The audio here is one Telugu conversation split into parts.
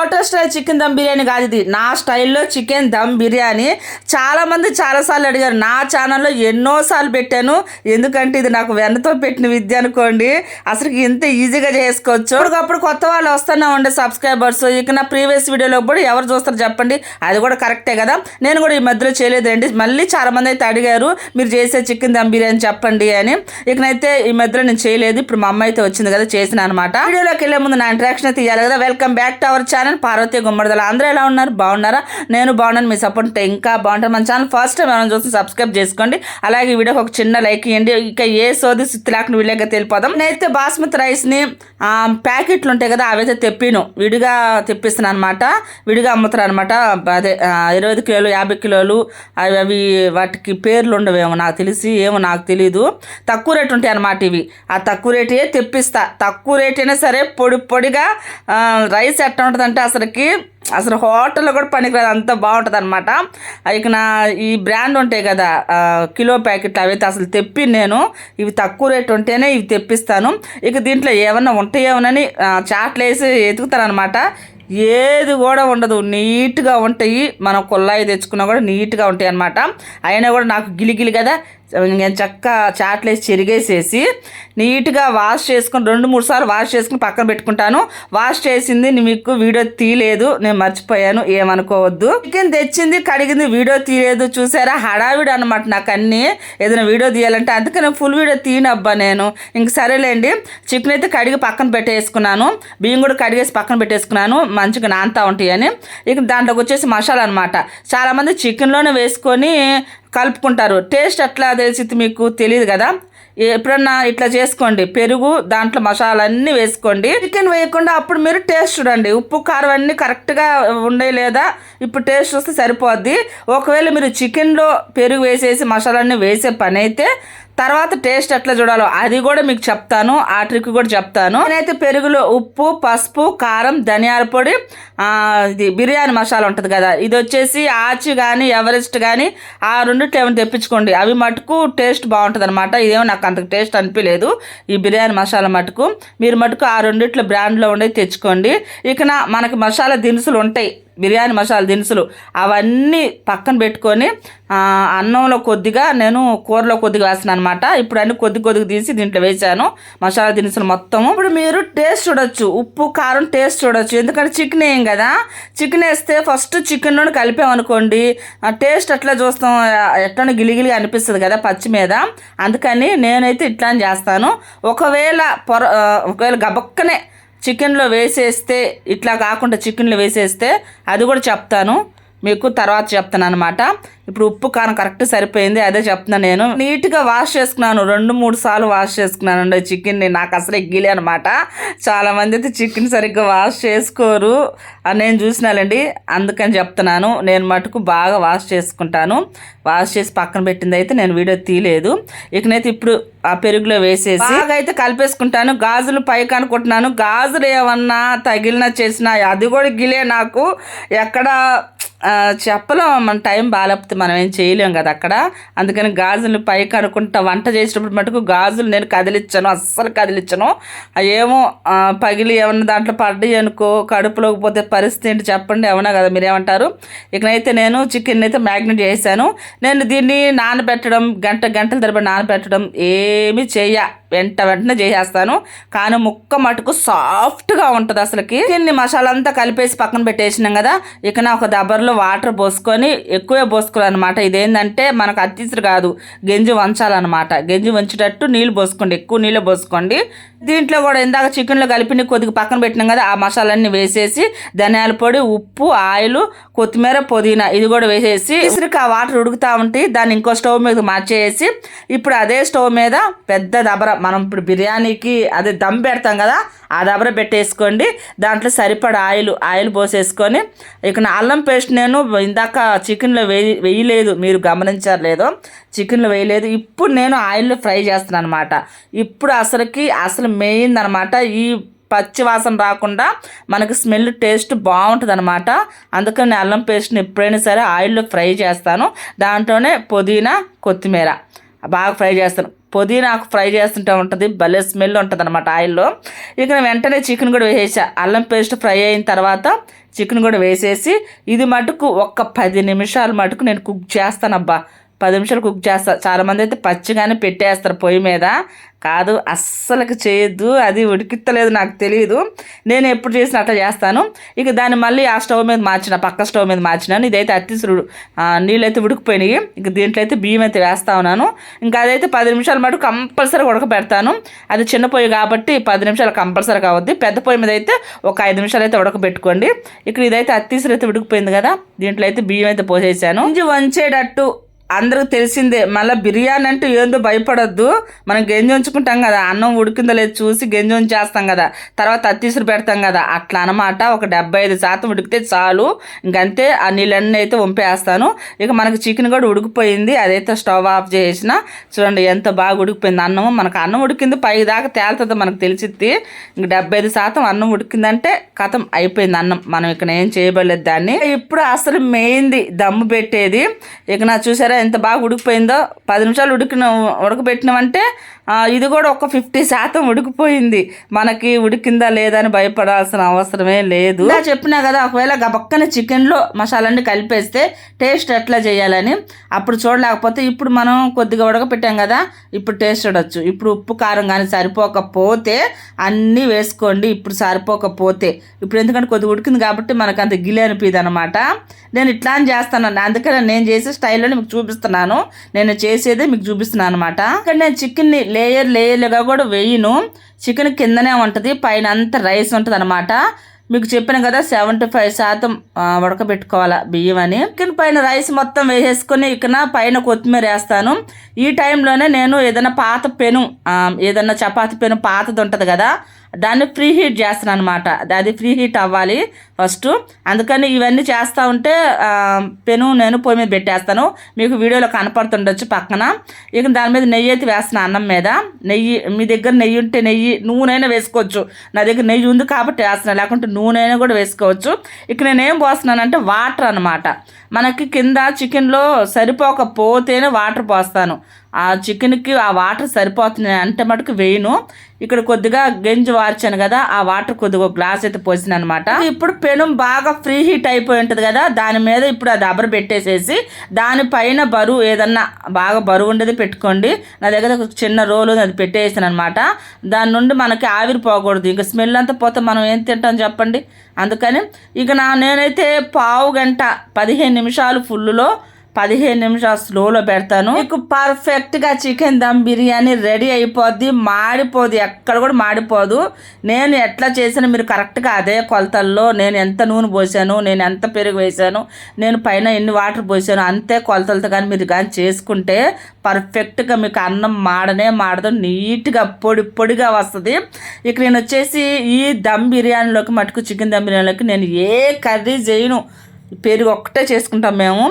Hotel style chicken dum biryani కాదు ఇది. నా స్టైల్లో చికెన్ దమ్ బిర్యానీ చాలామంది చాలాసార్లు అడిగారు. నా ఛానల్లో ఎన్నోసార్లు పెట్టాను. ఎందుకంటే ఇది నాకు వెన్నతో పెట్టిన విద్య అనుకోండి. అసలు ఇంత ఈజీగా చేసుకోవచ్చు. అప్పటికప్పుడు కొత్త వాళ్ళు వస్తూనే ఉండే సబ్స్క్రైబర్స్ ఇక నా ప్రీవియస్ వీడియోలో కూడా ఎవరు చూస్తారు చెప్పండి. అది కూడా కరెక్టే కదా? నేను కూడా ఈ మధ్యలో చేయలేదండి. మళ్ళీ చాలా మంది అయితే అడిగారు మీరు చేసే చికెన్ దమ్ బిర్యానీ చెప్పండి అని. ఇకనైతే ఈ మధ్యలో నేను చేయలేదు. ఇప్పుడు మా అమ్మ అయితే వచ్చింది కదా చేసిన అనమాట. వీడియోలోకి వెళ్ళే ముందు నా ఇంట్రాక్షన్ అయితే ఇవ్వాలి కదా. Welcome back to our channel Parvathi Gummadidala. అందరూ ఎలా ఉన్నారు? బాగున్నారా? నేను బాగున్నాను మీ సపోర్ట్ ఉంటే ఇంకా బాగుంటుంది. మన ఛానల్ ఫస్ట్ టైం మనం చూస్తే సబ్స్క్రైబ్ చేసుకోండి. అలాగే ఈ వీడియోకి ఒక చిన్న లైక్ ఇవ్వండి. ఇక ఏ సోది సిత్తిలాక్ని వీళ్ళగా తెలిపోదాం నేనైతే బాస్మతి రైస్ని ప్యాకెట్లు ఉంటాయి కదా అవైతే తెప్పిను. విడిగా తెప్పిస్తున్నాను అనమాట విడిగా అమ్ముతారు అనమాట అదే ఇరవై ఐదు కిలోలు యాభై కిలోలు అవి అవి వాటికి పేర్లు ఉండవేమో నాకు తెలిసి ఏమో నాకు తెలియదు తక్కువ రేటు ఉంటాయి అనమాట ఇవి. ఆ తక్కువ రేటే తెప్పిస్తా. తక్కువ రేట్ అయినా సరే పొడి పొడిగా రైస్ ఎట్లా ఉంటుందంటే అసలుకి అసలు హోటల్లో కూడా పనికిరాదు అంత బాగుంటుంది అనమాట ఇక నా ఈ బ్రాండ్ ఉంటాయి కదా కిలో ప్యాకెట్లు అవైతే అసలు తెప్పి నేను. ఇవి తక్కువ రేట్ ఉంటేనే ఇవి తెప్పిస్తాను. ఇక దీంట్లో ఏమన్నా ఉంటాయేమోనని ఆ, చాట్లు వేసి ఏది కూడా ఉండదు నీట్గా ఉంటాయి. మనం కొల్లాయి తెచ్చుకున్నా కూడా నీట్గా ఉంటాయి అనమాట అయినా కూడా నాకు గిలిగిలి కదా చక్క చాట్లేసి చెరిగేసేసి నీట్గా వాష్ చేసుకుని రెండు మూడు సార్లు వాష్ చేసుకుని పక్కన పెట్టుకుంటాను. వాష్ చేసింది మీకు వీడియో తీయలేదు నేను మర్చిపోయాను ఏమనుకోవద్దు. చికెన్ తెచ్చింది కడిగింది వీడియో తీయలేదు చూసారా? హడావిడి అనమాట నాకు అన్నీ. ఏదైనా వీడియో తీయాలంటే అందుకే నేను ఫుల్ వీడియో తీయనబ్బా నేను. ఇంక సరేలేండి చికెన్ అయితే కడిగి పక్కన పెట్టేసుకున్నాను. బియ్యం కూడా కడిగేసి పక్కన పెట్టేసుకున్నాను. మంచిగా నాంతా ఉంటాయని. ఇక దాంట్లోకి వచ్చేసి మసాలా అనమాట చాలామంది చికెన్లోనే వేసుకొని కలుపుకుంటారు. టేస్ట్ ఎట్లా తెలిసింది మీకు? తెలియదు కదా? ఎప్పుడన్నా ఇట్లా చేసుకోండి. పెరుగు దాంట్లో మసాలా అన్నీ వేసుకోండి. చికెన్ వేయకుండా అప్పుడు మీరు టేస్ట్ చూడండి. ఉప్పు కారం అన్నీ కరెక్ట్గా ఉండే లేదా ఇప్పుడు టేస్ట్ చూస్తే సరిపోద్ది. ఒకవేళ మీరు చికెన్లో పెరుగు వేసేసి మసాలాన్ని వేసే పని అయితే తర్వాత టేస్ట్ ఎట్లా చూడాలో అది కూడా మీకు చెప్తాను. ఆ ట్రిక్ కూడా చెప్తాను. నేనైతే పెరుగులో ఉప్పు పసుపు కారం ధనియాల పొడి ఇది బిర్యానీ మసాలా ఉంటుంది కదా. ఇది వచ్చేసి ఆచి కానీ ఎవరెస్ట్ కానీ ఆ రెండిట్లో ఏమైనా తెప్పించుకోండి. అవి మటుకు టేస్ట్ బాగుంటుంది అనమాట ఇదేమో నాకు అంత టేస్ట్ అనిపించలేదు ఈ బిర్యానీ మసాలా మటుకు. మీరు మటుకు ఆ రెండిట్లో బ్రాండ్లో ఉండేది తెచ్చుకోండి. ఇక మనకి మసాలా దినుసులు ఉంటాయి. బిర్యానీ మసాలా దినుసులు అవన్నీ పక్కన పెట్టుకొని అన్నంలో కొద్దిగా నేను కూరలో కొద్దిగా వేసాను అనమాట ఇప్పుడు అన్ని కొద్ది కొద్దిగా తీసి దీంట్లో వేసాను మసాలా దినుసులు మొత్తము. ఇప్పుడు మీరు టేస్ట్ చూడొచ్చు. ఉప్పు కారం టేస్ట్ చూడొచ్చు. ఎందుకంటే చికెన్ వేయం కదా? చికెన్ వేస్తే ఫస్ట్ చికెన్ కలిపామనుకోండి టేస్ట్ అట్లా చూస్తాం. ఎట్లా గిలిగిలి అనిపిస్తుంది కదా పచ్చి మీద. అందుకని నేనైతే ఇట్లా చేస్తాను. ఒకవేళ పొర ఒకవేళ గబక్కనే చికెన్లో వేసేస్తే ఇట్లా కాకుండా చికెన్లో వేసేస్తే అది కూడా చెప్తాను. మీకు తర్వాత చెప్తాను అనమాట ఇప్పుడు ఉప్పు కారం కరెక్ట్ సరిపోయింది అదే చెప్తున్నాను నేను. నీట్గా వాష్ చేసుకున్నాను రెండు మూడు సార్లు వాష్ చేసుకున్నాను అండి చికెన్ని. నాకు అసలు ఎగ్గిలే అనమాట చాలామంది అయితే చికెన్ సరిగ్గా వాష్ చేసుకోరు. అని నేను చూసినాలండి అందుకని చెప్తున్నాను. నేను మటుకు బాగా వాష్ చేసుకుంటాను. వాష్ చేసి పక్కన పెట్టింది అయితే నేను వీడియో తీయలేదు. ఇకనైతే ఇప్పుడు ఆ పెరుగులో వేసేసి బాగా అయితే కలిపేసుకుంటాను. గాజులు పైకి అనుకుంటున్నాను. గాజులు ఏమన్నా తగిలినా చేసినా అది కూడా గిలే నాకు. ఎక్కడ ఆ, మన టైం బాగాలేకపోతే మనం ఏం చేయలేం కదా అక్కడ. అందుకని గాజులు పైకి అనుకుంటా వంట చేసేటప్పుడు మటుకు గాజులు నేను కదిలించను అస్సలు కదిలించను ఏమో పగిలి ఏమన్నా దాంట్లో పడ్డాయి అనుకో కడుపులోకి పోతే పరిస్థితి ఏంటి చెప్పండి అవునా కదా మీరేమంటారు? ఇకనైతే నేను చికెన్ అయితే మ్యాగ్నెట్ చేశాను. నేను దీన్ని నానబెట్టడం గంట గంటల తరబడి నానబెట్టడం ఏమీ చేయ వెంట వెంటనే చేసేస్తాను. కానీ ముక్క మటుకు సాఫ్ట్గా ఉంటుంది అసలుకి. దీన్ని మసాలా అంతా కలిపేసి పక్కన పెట్టేసినాం కదా ఇక నా ఒక దబ్బర్లో వాటర్ పోసుకొని ఎక్కువే పోసుకోవాలన్నమాట. ఇదేంటంటే మనకు అత్తిసురు కాదు గెంజి వంచాలన్నమాట. గెంజి వంచేటట్టు నీళ్ళు పోసుకోండి ఎక్కువ నీళ్ళు పోసుకోండి. దీంట్లో కూడా ఇందాక చికెన్లో కలిపి కొద్దిగా పక్కన పెట్టినాం కదా ఆ మసాలన్నీ వేసేసి ధనియాల పొడి ఉప్పు ఆయిల్ కొత్తిమీర పుదీనా ఇది కూడా వేసేసి ఇసురుకి ఆ వాటర్ ఉడుకుతా ఉంటే దాన్ని ఇంకో స్టవ్ మీద మార్చేసి ఇప్పుడు అదే స్టవ్ మీద పెద్ద దబర. మనం ఇప్పుడు బిర్యానీకి అదే దమ్ పెడతాం కదా ఆ దబర పెట్టేసుకోండి. దాంట్లో సరిపడా ఆయిల్ ఆయిల్ పోసేసుకొని ఇక నా అల్లం పేస్ట్ నేను ఇందాక చికెన్లో వేయి వేయలేదు మీరు గమనించారు లేదో చికెన్లో వేయలేదు. ఇప్పుడు నేను ఆయిల్లో ఫ్రై చేస్తున్నాను అనమాట ఇప్పుడు అసలుకి అసలు మెయిన్ అనమాట ఈ పచ్చి వాసన రాకుండా మనకి స్మెల్ టేస్ట్ బాగుంటుంది అనమాట అందుకని నేను అల్లం పేస్ట్ని ఎప్పుడైనా సరే ఆయిల్లో ఫ్రై చేస్తాను. దాంట్లోనే పుదీనా కొత్తిమీర. బాగా ఫ్రై చేస్తాను. పుదీనాకు ఫ్రై చేస్తుంటే ఉంటుంది భలే స్మెల్ ఉంటుంది అనమాట ఆయిల్లో. ఇక వెంటనే చికెన్ కూడా వేసేసా. అల్లం పేస్ట్ ఫ్రై అయిన తర్వాత చికెన్ కూడా వేసేసి ఇది మటుకు ఒక్క పది నిమిషాలు మటుకు నేను కుక్ చేస్తానబ్బా. పది నిమిషాలు కుక్ చేస్తారు చాలామంది అయితే పచ్చిగానే పెట్టేస్తారు పొయ్యి మీద. కాదు అస్సలకి చేయొద్దు. అది ఉడికిత్తలేదు నాకు తెలియదు నేను ఎప్పుడు చేసిన అట్లా చేస్తాను. ఇక దాన్ని మళ్ళీ ఆ స్టవ్ మీద మార్చిన పక్క స్టవ్ మీద మార్చినాను. ఇదైతే అత్తిసుడు నీళ్ళు అయితే ఉడికిపోయినాయి. ఇక దీంట్లో అయితే బియ్యం అయితే వేస్తా ఉన్నాను. ఇంకా అదైతే పది నిమిషాల మటు కంపల్సరీ ఉడకబెడతాను. అది చిన్న పొయ్యి కాబట్టి పది నిమిషాలు కంపల్సరీ కావద్ది. పెద్ద పొయ్యి మీద అయితే ఒక ఐదు నిమిషాలు అయితే ఉడకబెట్టుకోండి. ఇక్కడ ఇదైతే అత్తిసుడు అయితే ఉడికిపోయింది కదా. దీంట్లో అయితే బియ్యం అయితే పోసేసాను. ఇంజి వంచేటట్టు అందరికి తెలిసిందే మళ్ళీ బిర్యానీ అంటే ఏందో భయపడొద్దు. మనం గెంజి ఉంచుకుంటాం కదా అన్నం ఉడికిందో లేదు చూసి గెంజి ఉంచేస్తాం కదా తర్వాత అత్తిసురు పెడతాం కదా అట్లా అనమాట ఒక డెబ్బై ఐదు శాతం ఉడికితే చాలు. ఇంకంతే ఆ నీళ్ళన్నీ అయితే వంపేస్తాను. ఇక మనకి చికెన్ కూడా ఉడికిపోయింది. అదైతే స్టవ్ ఆఫ్ చేసిన. చూడండి ఎంత బాగా ఉడికిపోయింది అన్నం మనకు అన్నం ఉడికింది పై దాకా తేలుతుంది మనకు తెలిసిద్ది. ఇంక డెబ్బై ఐదు శాతం అన్నం ఉడికిందంటే కథం అయిపోయింది అన్నం. మనం ఇక్కడ ఏం చేయబడలేదు దాన్ని. ఇప్పుడు అసలు మెయిన్ది దమ్ము పెట్టేది. ఇక నా చూసారా ఎంత బాగా ఉడికిపోయిందో పది నిమిషాలు ఉడికిన ఉడకబెట్టినామంటే ఇది కూడా ఒక ఫిఫ్టీ శాతం ఉడికిపోయింది. మనకి ఉడికిందా లేదా అని భయపడాల్సిన అవసరమే లేదు. ఇలా చెప్పినా కదా ఒకవేళ గబక్కన చికెన్లో మసాలాన్ని కలిపేస్తే టేస్ట్ ఎట్లా చేయాలని. అప్పుడు చూడలేకపోతే ఇప్పుడు మనం కొద్దిగా ఉడకపెట్టాం కదా ఇప్పుడు టేస్ట్ చూడొచ్చు. ఇప్పుడు ఉప్పు కారం కానీ సరిపోకపోతే అన్నీ వేసుకోండి ఇప్పుడు సరిపోకపోతే. ఇప్పుడు ఎందుకంటే కొద్దిగా ఉడికింది కాబట్టి మనకు అంత గిలి అనిపిదనమాట నేను ఇట్లా చేస్తాను. అందుకని నేను చేసే స్టైల్లో మీకు చూపిస్తున్నాను. నేను చేసేదే మీకు చూపిస్తున్నాను అనమాట ఇక్కడ నేను చికెన్ని లేయర్ లేయర్లుగా కూడా వేయను. చికెన్ కిందనే ఉంటుంది పైన అంతా రైస్ ఉంటుంది అనమాట మీకు చెప్పాను కదా సెవెంటీ ఫైవ్ శాతం ఉడకబెట్టుకోవాలా బియ్యం అని. చికెన్ పైన రైస్ మొత్తం వేసేసుకొని ఇక్కడ పైన కొత్తిమీర వేస్తాను. ఈ టైంలోనే నేను ఏదైనా పాత పెను ఏదైనా చపాతి పెను పాతది ఉంటుంది కదా దాన్ని ఫ్రీ హీట్ చేస్తాను అనమాట అది ఫ్రీ హీట్ అవ్వాలి ఫస్ట్. అందుకని ఇవన్నీ చేస్తూ ఉంటే పెను నేను పొయ్యి మీద పెట్టేస్తాను. మీకు వీడియోలో కనపడుతుండొచ్చు పక్కన. ఇక దాని మీద నెయ్యి అయితే వేస్తున్నాను అన్నం మీద. నెయ్యి మీ దగ్గర నెయ్యి ఉంటే నెయ్యి నూనె వేసుకోవచ్చు. నా దగ్గర నెయ్యి ఉంది కాబట్టి వేస్తున్నాను లేకుంటే నూనె కూడా వేసుకోవచ్చు. ఇక నేను ఏం పోస్తున్నానంటే వాటర్ అనమాట మనకి కింద చికెన్లో సరిపోకపోతేనే వాటర్ పోస్తాను. ఆ చికెన్కి ఆ వాటర్ సరిపోతున్నాయి అంటే మటుకు వేయను. ఇక్కడ కొద్దిగా గెంజి వార్చాను కదా ఆ వాటర్ కొద్దిగా గ్లాస్ అయితే పోసిన అనమాట ఇప్పుడు పెనం బాగా ఫ్రీ హీట్ అయిపోయి ఉంటుంది కదా దాని మీద ఇప్పుడు అది అబర పెట్టేసేసి దానిపైన బరువు ఏదన్నా బాగా బరువు ఉండేది పెట్టుకోండి. నా దగ్గర ఒక చిన్న రోలు అది పెట్టేసాను అనమాట దాని నుండి మనకి ఆవిరి పోకూడదు ఇంకా స్మెల్ అంతా పోతే మనం ఏం తింటాం చెప్పండి. అందుకని ఇక నా నేనైతే పావు గంట పదిహేను నిమిషాలు ఫుల్లులో పదిహేను నిమిషాలు స్లోలో పెడతాను. మీకు పర్ఫెక్ట్గా చికెన్ దమ్ బిర్యానీ రెడీ అయిపోద్ది. మాడిపోదు. ఎక్కడ కూడా మాడిపోదు. నేను ఎట్లా చేసినా మీరు కరెక్ట్గా అదే కొలతల్లో నేను ఎంత నూనె పోసాను నేను ఎంత పెరుగు వేసాను నేను పైన ఎన్ని వాటర్ పోసాను అంతే కొలతలతో కానీ మీరు కానీ చేసుకుంటే పర్ఫెక్ట్గా మీకు అన్నం మాడనే మాడదు. నీట్గా పొడి పొడిగా వస్తుంది. ఇక నేను వచ్చేసి ఈ దమ్ బిర్యానీలోకి మటుకు చికెన్ దమ్ బిర్యానీలోకి నేను ఏ కర్రీ చేయను. పెరుగు ఒక్కటే చేసుకుంటాం మేము.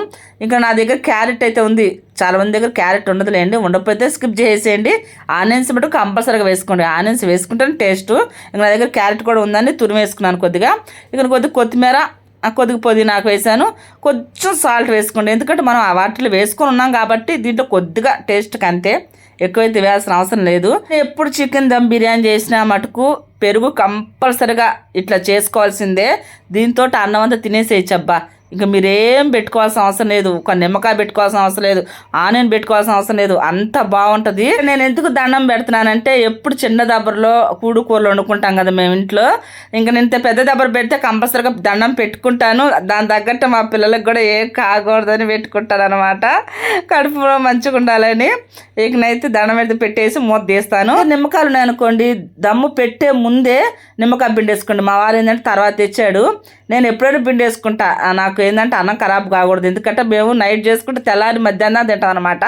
ఇంకా నా దగ్గర క్యారెట్ అయితే ఉంది. చాలా మంది దగ్గర క్యారెట్ ఉండదులేండి. ఉండకపోతే స్కిప్ చేసేయండి. ఆనియన్స్ మటు కంపల్సరీగా వేసుకోండి. ఆనియన్స్ వేసుకుంటే టేస్ట్. ఇంకా నా దగ్గర క్యారెట్ కూడా ఉందని తురిమి వేసుకున్నాను కొద్దిగా ఇక్కడ కొద్దిగా కొత్తిమీర కొద్దిగా పుదీనాకు వేసాను. కొంచెం సాల్ట్ వేసుకోండి. ఎందుకంటే మనం వాటిలో వేసుకొని ఉన్నాం కాబట్టి దీంట్లో కొద్దిగా టేస్ట్కి అంతే. ఎక్కువైతే వేయాల్సిన అవసరం లేదు. ఎప్పుడు చికెన్ దమ్ బిర్యానీ చేసినా మటుకు పెరుగు కంపల్సరిగా ఇట్లా చేసుకోవాల్సిందే. దీంతో అన్నం అంతా తినేసేయచ్చు అబ్బా. ఇంకా మీరేం పెట్టుకోవాల్సిన అవసరం లేదు. ఒక నిమ్మకాయ పెట్టుకోవాల్సిన అవసరం లేదు. ఆనియన్ పెట్టుకోవాల్సిన అవసరం లేదు. అంత బాగుంటుంది. నేను ఎందుకు దండం పెడుతున్నానంటే ఎప్పుడు చిన్న దబ్బరలో కూడు కూరలు వండుకుంటాం కదా మేము ఇంట్లో. ఇంకా నేను పెద్ద దబ్బర పెడితే కంపల్సరీగా దండం పెట్టుకుంటాను. దాని తగ్గట్టు మా పిల్లలకు కూడా ఏం కాకూడదని పెట్టుకుంటాను అనమాట కడుపులో మంచిగా ఉండాలని ఇకనైతే దండం అయితే పెట్టేసి మూత తీస్తాను. నిమ్మకాయలు ఉన్నాయి అనుకోండి దమ్ము పెట్టే ముందే నిమ్మకాయ పిండేసుకోండి. మా వారు ఏంటంటే తర్వాత తెచ్చాడు. నేను ఎప్పుడైనా పిండేసుకుంటా. నాకు ఏంటంటే అన్నం ఖరాబ్ కాకూడదు. ఎందుకంటే మేము నైట్ చేసుకుంటే తెల్లారి మధ్యాహ్నం తింటాం అనమాట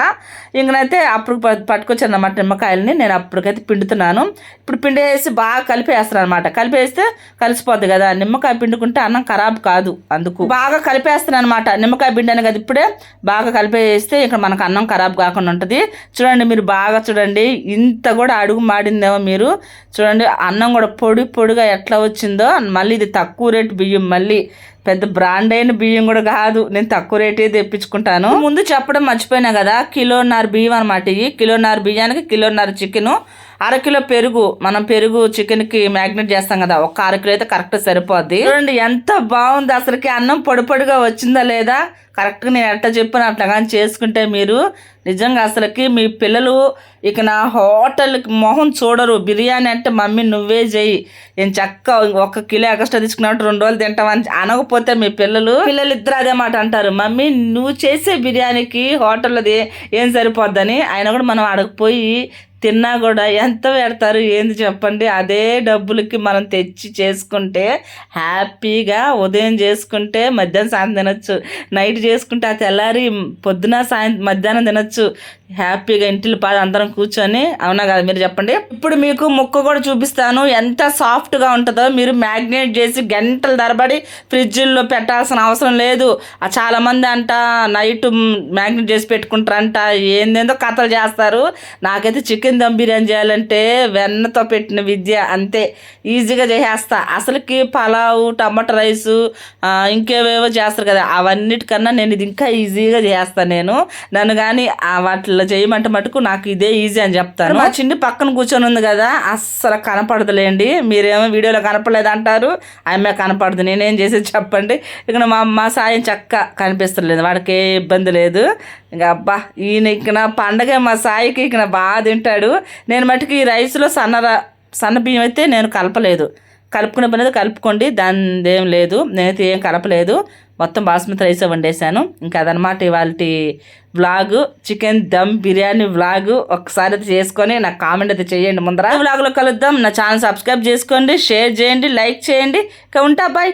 ఇంకనైతే అప్పుడు పట్టుకొచ్చాను అనమాట నిమ్మకాయలని. నేను అప్పటికైతే పిండుతున్నాను. ఇప్పుడు పిండి వేసి బాగా కలిపేస్తాను అనమాట కలిపేస్తే కలిసిపోద్ది కదా. నిమ్మకాయ పిండుకుంటే అన్నం ఖరాబ్ కాదు అందుకు. బాగా కలిపేస్తాను అనమాట నిమ్మకాయ పిండాను కదా ఇప్పుడే. బాగా కలిపేస్తే ఇక్కడ మనకు అన్నం ఖరాబ్ కాకుండా ఉంటుంది. చూడండి మీరు బాగా చూడండి. ఇంత కూడా అడుగు మాడిందేమో మీరు. చూడండి అన్నం కూడా పొడి పొడిగా ఎట్లా వచ్చిందో. మళ్ళీ ఇది తక్కువ రేటు బియ్యం మళ్ళీ. పెద్ద బ్రాండ్ అయిన బియ్యం కూడా కాదు. నేను తక్కువ రేటే తెప్పించుకుంటాను. ముందు చెప్పడం మర్చిపోయినా కదా కిలోన్నర బియ్యం అనమాట ఇవి కిలోన్నర బియ్యానికి కిలోన్నర చికెను. అరకిలో పెరుగు మనం పెరుగు చికెన్కి మ్యాగ్నెట్ చేస్తాం కదా ఒక అరకిలో అయితే కరెక్ట్ సరిపోద్ది. చూడండి ఎంత బాగుంది అసలుకి అన్నం పొడిపొడిగా వచ్చిందా లేదా? కరెక్ట్గా నేను ఎట్లా చెప్పిన అట్లా కానీ చేసుకుంటే మీరు నిజంగా అసలుకి మీ పిల్లలు ఇక నా హోటల్ మొహం చూడరు. బిర్యానీ అంటే మమ్మీ నువ్వే చెయ్యి. నేను చక్క ఒక కిలో ఎక్స్ట్రా తీసుకున్నట్టు రెండు రోజులు తింటామని అనకపోతే మీ పిల్లలు పిల్లలు ఇద్దరు అదే మాట అంటారు. మమ్మీ నువ్వు చేసే బిర్యానీకి హోటల్లో ఏం సరిపోద్దని? ఆయన కూడా మనం అడగపోయి తిన్నా కూడా ఎంత పెడతారు ఏంది చెప్పండి? అదే డబ్బులకి మనం తెచ్చి చేసుకుంటే హ్యాపీగా ఉదయం చేసుకుంటే మధ్యాహ్నం సాయంత్రం తినొచ్చు. నైట్ చేసుకుంటే ఆ తెల్లారి పొద్దున సాయంత్రం మధ్యాహ్నం తినచ్చు. హ్యాపీగా ఇంటిలో పాద అందరం కూర్చొని అవునా కదా? మీరు చెప్పండి. ఇప్పుడు మీకు ముక్క కూడా చూపిస్తాను. ఎంత సాఫ్ట్గా ఉంటుందో మీరు మ్యాగ్నేట్ చేసి గంటల ధరబడి ఫ్రిడ్జ్లో పెట్టాల్సిన అవసరం లేదు. చాలామంది అంట నైట్ మ్యాగ్నేట్ చేసి పెట్టుకుంటారంట. ఏందేందో కథలు చేస్తారు. నాకైతే చికెన్ దమ్ బిర్యానీ చేయాలంటే వెన్నతో పెట్టిన విద్య అంతే. ఈజీగా చేసేస్తా. అసలుకి పలావు టమాటా రైసు ఇంకేవేవో చేస్తారు కదా అవన్నిటికన్నా నేను ఇది ఇంకా ఈజీగా చేస్తాను నేను. నన్ను కానీ వాటిలో చేయమంటే మటుకు నాకు ఇదే ఈజీ అని చెప్తాను. మా చిన్ని పక్కన కూర్చొని ఉంది కదా అస్సలు కనపడదులేండి. మీరేమో వీడియోలో కనపడలేదు అంటారు. ఆమె కనపడదు. నేనేం చేసేది చెప్పండి. ఇక మా మా సాయం చక్క కనిపిస్తలేదు. వాడికి ఏ ఇబ్బంది లేదు. ఇంకా అబ్బా ఈయన ఇక పండగ మా సాయికి ఇక బాగా తింటాడు. నేను మటుకు ఈ రైస్లో సన్న సన్న బియ్యం అయితే నేను కలపలేదు. కలుపుకునే పని అయితే కలుపుకోండి దాని ఏం లేదు. నేనైతే ఏం కలపలేదు. మొత్తం బాస్మతి రైస్ వండేసాను ఇంకా అదనమాట ఇవాళ vlog chicken dum biryani vlog. ఒకసారి అయితే చేసుకొని నాకు కామెంట్ అయితే చేయండి ముందర. వ్లాగ్లో కలుద్దాం. నా ఛానల్ సబ్స్క్రైబ్ చేసుకోండి షేర్ చేయండి లైక్ చేయండి. ఇంకా ఉంటా బాయ్.